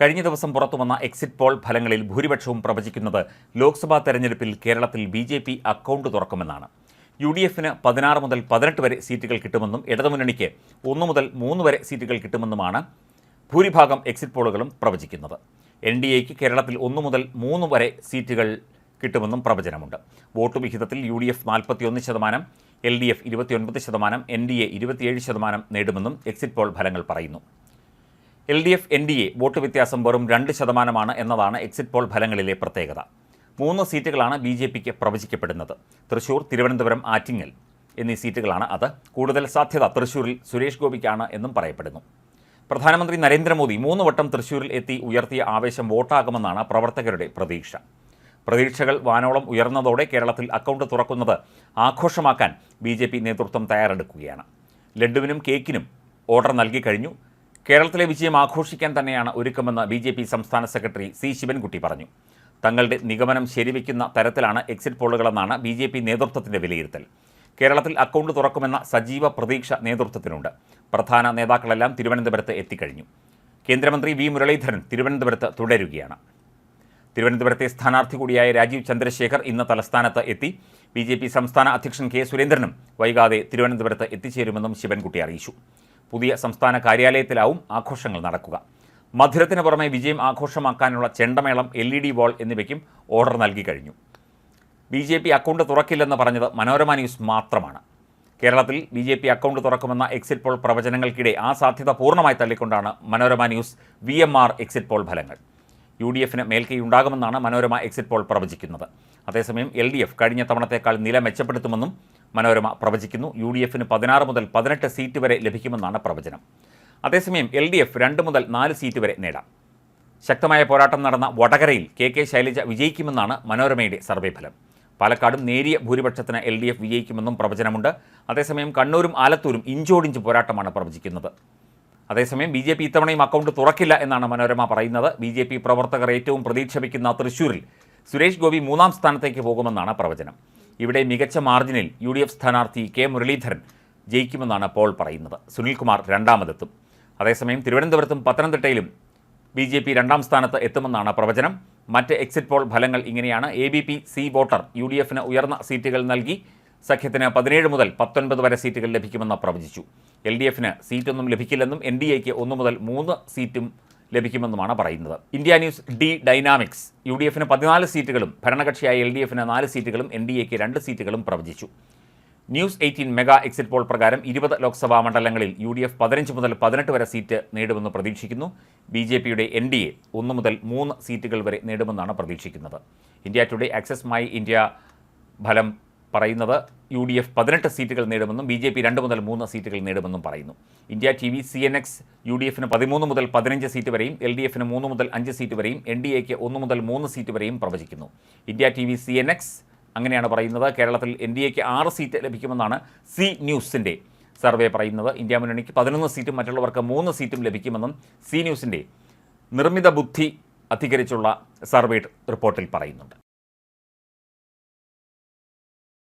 കഴിഞ്ഞ ദിവസം പുറത്തുവന്ന എക്സിറ്റ് പോൾ ഫലങ്ങളിൽ ഭൂരിപക്ഷവും പ്രവചിക്കുന്നത് ലോക്സഭാ തെരഞ്ഞെടുപ്പിൽ കേരളത്തിൽ ബി ജെ പി അക്കൗണ്ട് തുറക്കുമെന്നാണ്. യു ഡി എഫിന് പതിനാറ് മുതൽ പതിനെട്ട് വരെ സീറ്റുകൾ കിട്ടുമെന്നും ഇടതുമുന്നണിക്ക് ഒന്ന് മുതൽ മൂന്ന് വരെ സീറ്റുകൾ കിട്ടുമെന്നുമാണ് ഭൂരിഭാഗം എക്സിറ്റ് പോളുകളും പ്രവചിക്കുന്നത്. എൻ ഡി എക്ക് കേരളത്തിൽ ഒന്ന് മുതൽ മൂന്ന് വരെ സീറ്റുകൾ കിട്ടുമെന്നും പ്രവചനമുണ്ട്. വോട്ട് വിഹിതത്തിൽ യു ഡി എഫ് നാൽപ്പത്തിയൊന്ന് ശതമാനം എൽ ഡി എഫ് ഇരുപത്തിയൊൻപത് ശതമാനം എൻ ഡി എ ഇരുപത്തിയേഴ് ശതമാനം നേടുമെന്നും എക്സിറ്റ് പോൾ ഫലങ്ങൾ പറയുന്നു. L D F N D A vote വ്യത്യാസം വെറും രണ്ട് ശതമാനമാണ് എന്നതാണ് എക്സിറ്റ് പോൾ ഫലങ്ങളിലെ പ്രത്യേകത. മൂന്ന് സീറ്റുകളാണ് ബി ജെ പിക്ക് പ്രവചിക്കപ്പെടുന്നത്. തൃശൂർ തിരുവനന്തപുരം ആറ്റിങ്ങൽ എന്നീ സീറ്റുകളാണ് അത്. കൂടുതൽ സാധ്യത തൃശൂരിൽ സുരേഷ് ഗോപിക്കാണ് എന്നും പറയപ്പെടുന്നു. പ്രധാനമന്ത്രി നരേന്ദ്രമോദി മൂന്ന് വട്ടം തൃശൂരിൽ എത്തി ഉയർത്തിയ ആവേശം വോട്ടാകുമെന്നാണ് പ്രവർത്തകരുടെ പ്രതീക്ഷ. പ്രതീക്ഷകൾ വാനോളം ഉയർന്നതോടെ കേരളത്തിൽ അക്കൗണ്ട് തുറക്കുന്നത് ആഘോഷമാക്കാൻ ബി നേതൃത്വം തയ്യാറെടുക്കുകയാണ്. ലഡുവിനും കേക്കിനും ഓർഡർ നൽകി കഴിഞ്ഞു. കേരളത്തിലെ വിജയം ആഘോഷിക്കാൻ തന്നെയാണ് ഒരുക്കമെന്ന് ബി ജെ പി സംസ്ഥാന സെക്രട്ടറി സി ശിവൻകുട്ടി പറഞ്ഞു. തങ്ങളുടെ നിഗമനം ശരിവയ്ക്കുന്ന തരത്തിലാണ് എക്സിറ്റ് പോളുകളെന്നാണ് ബി ജെ പി നേതൃത്വത്തിന്റെ വിലയിരുത്തൽ. കേരളത്തിൽ അക്കൗണ്ട് തുറക്കുമെന്ന സജീവ പ്രതീക്ഷ നേതൃത്വത്തിനുണ്ട്. പ്രധാന നേതാക്കളെല്ലാം തിരുവനന്തപുരത്ത് എത്തിക്കഴിഞ്ഞു. കേന്ദ്രമന്ത്രി വി മുരളീധരൻ തിരുവനന്തപുരത്ത് തുടരുകയാണ്. തിരുവനന്തപുരത്തെ സ്ഥാനാർത്ഥി കൂടിയായ രാജീവ് ചന്ദ്രശേഖർ ഇന്ന് തലസ്ഥാനത്ത് എത്തി. ബി സംസ്ഥാന അധ്യക്ഷൻ കെ സുരേന്ദ്രനും വൈകാതെ തിരുവനന്തപുരത്ത് എത്തിച്ചേരുമെന്നും ശിവൻകുട്ടി അറിയിച്ചു. പുതിയ സംസ്ഥാന കാര്യാലയത്തിലാവും ആഘോഷങ്ങൾ നടക്കുക. മധുരത്തിന് പുറമെ വിജയം ആഘോഷമാക്കാനുള്ള ചെണ്ടമേളം എൽ ഇ ഡി വാൾ എന്നിവയ്ക്കും ഓർഡർ നൽകി കഴിഞ്ഞു. ബി ജെ പി അക്കൗണ്ട് തുറക്കില്ലെന്ന് പറഞ്ഞത് മനോരമ ന്യൂസ് മാത്രമാണ്. കേരളത്തിൽ ബി ജെ പി അക്കൗണ്ട് തുറക്കുമെന്ന എക്സിറ്റ് പോൾ പ്രവചനങ്ങൾക്കിടെ ആ സാധ്യത പൂർണമായി തള്ളിക്കൊണ്ടാണ് Manorama news V M R exit poll ഫലങ്ങൾ. യു ഡി എഫിന് മേൽക്കൈയുണ്ടാകുമെന്നാണ് മനോരമ എക്സിറ്റ് പോൾ പ്രവചിക്കുന്നത്. അതേസമയം എൽ ഡി എഫ് കഴിഞ്ഞ തവണത്തേക്കാൾ നില മെച്ചപ്പെടുത്തുമെന്നും മനോരമ പ്രവചിക്കുന്നു. യു ഡി എഫിന് പതിനാറ് മുതൽ പതിനെട്ട് സീറ്റ് വരെ ലഭിക്കുമെന്നാണ് പ്രവചനം. അതേസമയം എൽ ഡി എഫ് രണ്ട് മുതൽ നാല് സീറ്റ് വരെ നേടാം. ശക്തമായ പോരാട്ടം നടന്ന വടകരയിൽ കെ കെ ശൈലജ വിജയിക്കുമെന്നാണ് മനോരമയുടെ സർവേ ഫലം. പാലക്കാടും നേരിയ ഭൂരിപക്ഷത്തിന് എൽ ഡി എഫ് വിജയിക്കുമെന്നും പ്രവചനമുണ്ട്. അതേസമയം കണ്ണൂരും ആലത്തൂരും ഇഞ്ചോടിഞ്ച് പോരാട്ടമാണ് പ്രവചിക്കുന്നത്. അതേസമയം ബി ജെ പി ഇത്തവണയും അക്കൗണ്ട് തുറക്കില്ല എന്നാണ് മനോരമ പറയുന്നത്. ബി ജെ പി പ്രവർത്തകർ ഏറ്റവും പ്രതീക്ഷ വയ്ക്കുന്ന തൃശൂരിൽ സുരേഷ് ഗോപി മൂന്നാം സ്ഥാനത്തേക്ക് പോകുമെന്നാണ് പ്രവചനം. ഇവിടെ മികച്ച മാർജിനിൽ യു ഡി എഫ് സ്ഥാനാർത്ഥി കെ മുരളീധരൻ ജയിക്കുമെന്നാണ് പോൾ പറയുന്നത്. സുനിൽകുമാർ രണ്ടാമതെത്തും. അതേസമയം തിരുവനന്തപുരത്തും പത്തനംതിട്ടയിലും ബി ജെ പി രണ്ടാം സ്ഥാനത്ത് എത്തുമെന്നാണ് പ്രവചനം. മറ്റ് എക്സിറ്റ് പോൾ ഫലങ്ങൾ ഇങ്ങനെയാണ്. A B P C voter U D എഫിന് ഉയർന്ന സീറ്റുകൾ നൽകി. സഖ്യത്തിന് പതിനേഴ് മുതൽ പത്തൊൻപത് വരെ സീറ്റുകൾ ലഭിക്കുമെന്ന് പ്രവചിച്ചു. എൽ ഡി എഫിന് സീറ്റൊന്നും ലഭിക്കില്ലെന്നും എൻ ഡി എക്ക് ഒന്നു മുതൽ മൂന്ന് സീറ്റും ലഭിക്കുമെന്നുമാണ് പറയുന്നത്. India news D dynamics. U D എഫിന് പതിനാല് സീറ്റുകളും ഭരണകക്ഷിയായ എൽ ഡി എഫിന് നാല് സീറ്റുകളും എൻ ഡി എക്ക് രണ്ട് സീറ്റുകളും പ്രവചിച്ചു. News eighteen mega exit poll പ്രകാരം ഇരുപത് ലോക്സഭാ മണ്ഡലങ്ങളിൽ യു ഡി എഫ് പതിനഞ്ച് മുതൽ പതിനെട്ട് വരെ സീറ്റ് നേടുമെന്ന് പ്രതീക്ഷിക്കുന്നു. ബി ജെ പിയുടെ എൻ ഡി എ ഒന്ന് മുതൽ മൂന്ന് സീറ്റുകൾ വരെ നേടുമെന്നാണ് പ്രതീക്ഷിക്കുന്നത്. India Today Axis My India ഫലം പറയുന്നത് യു ഡി എഫ് പതിനെട്ട് സീറ്റുകൾ നേടുമെന്നും ബി ജെ പി രണ്ട് മുതൽ മൂന്ന് സീറ്റുകൾ നേടുമെന്നും പറയുന്നു. India T V C N X U D എഫിന് പതിമൂന്ന് മുതൽ പതിനഞ്ച് സീറ്റ് വരെയും എൽ ഡി എഫിന് മൂന്ന് മുതൽ അഞ്ച് സീറ്റ് വരെയും എൻ ഡി എക്ക് ഒന്ന് മുതൽ മൂന്ന് സീറ്റ് വരെയും പ്രവചിക്കുന്നു. India T V C N X അങ്ങനെയാണ് പറയുന്നത്. കേരളത്തിൽ എൻ ഡി എക്ക് ആറ് സീറ്റ് ലഭിക്കുമെന്നാണ് സി ന്യൂസിന്റെ സർവേ പറയുന്നത്. ഇന്ത്യ മുന്നണിക്ക് പതിനൊന്ന് സീറ്റും മറ്റുള്ളവർക്ക് മൂന്ന് സീറ്റും ലഭിക്കുമെന്നും സി ന്യൂസിന്റെ നിർമ്മിത ബുദ്ധി അധികരിച്ചുള്ള സർവേ റിപ്പോർട്ടിൽ പറയുന്നുണ്ട്.